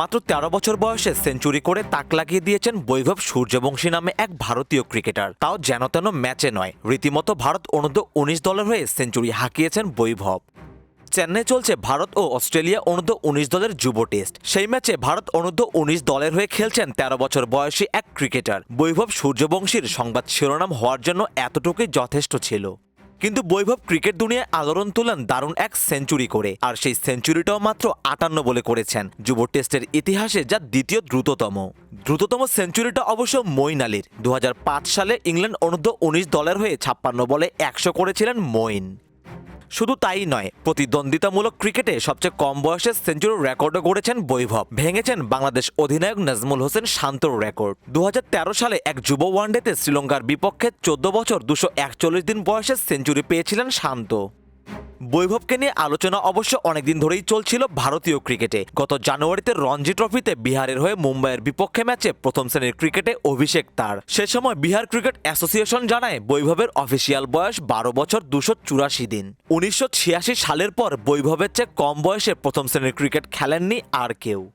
মাত্র তেরো বছর বয়সে সেঞ্চুরি করে তাক লাগিয়ে দিয়েছেন বৈভব সূর্যবংশী নামে এক ভারতীয় ক্রিকেটার। তাও যেন তেন ম্যাচে নয়। রীতিমতো ভারত অনূর্ধ্ব উনিশ দলের হয়ে সেঞ্চুরি হাঁকিয়েছেন বৈভব। চেন্নাই চলছে ভারত ও অস্ট্রেলিয়া অনূর্ধ্ব উনিশ দলের যুব টেস্ট। সেই ম্যাচে ভারত অনূর্ধ্ব উনিশ দলের হয়ে খেলছেন তেরো বছর বয়সী এক ক্রিকেটার। বৈভব সূর্যবংশীর সংবাদ শিরোনাম হওয়ার জন্য এতটুকুই যথেষ্ট ছিল। কিন্তু বৈভব ক্রিকেট দুনিয়ায় আলোড়ন তোলেন দারুণ এক সেঞ্চুরি করে। আর সেই সেঞ্চুরিটাও মাত্র আটান্ন বলে করেছেন যুব টেস্টের ইতিহাসে যা দ্বিতীয় দ্রুততম। দ্রুততম সেঞ্চুরিটা অবশ্য মইন আলীর। দু হাজার পাঁচ সালে ইংল্যান্ড অনূর্ধ্ব উনিশ দলের হয়ে ছাপ্পান্ন বলে একশো করেছিলেন মইন শুধু তাই নয়, প্রতিদ্বন্দ্বিতামূলক ক্রিকেটে সবচেয়ে কম বয়সে সেঞ্চুরির রেকর্ডও গড়েছেন বৈভব। ভেঙেছেন বাংলাদেশ অধিনায়ক নাজমুল হোসেন শান্তর রেকর্ড। দু হাজার তেরো সালে এক যুব ওয়ানডেতে শ্রীলঙ্কার বিপক্ষে চোদ্দ বছর দুশো দিন বয়সে সেঞ্চুরি পেয়েছিলেন শান্ত। বৈভবকে নিয়ে আলোচনা অবশ্য অনেকদিন ধরেই চলছিল ভারতীয় ক্রিকেটে। গত জানুয়ারিতে রঞ্জি ট্রফিতে বিহারের হয়ে মুম্বাইয়ের বিপক্ষে ম্যাচে প্রথম শ্রেণির ক্রিকেটে অভিষেক তার। সে সময় বিহার ক্রিকেট অ্যাসোসিয়েশন জানায়, বৈভবের অফিসিয়াল বয়স বারো বছর দুশো চুরাশি দিন। উনিশশো ছিয়াশি সালের পর বৈভবের চেয়ে কম বয়সে প্রথম শ্রেণির ক্রিকেট খেলেননি আর কেউ।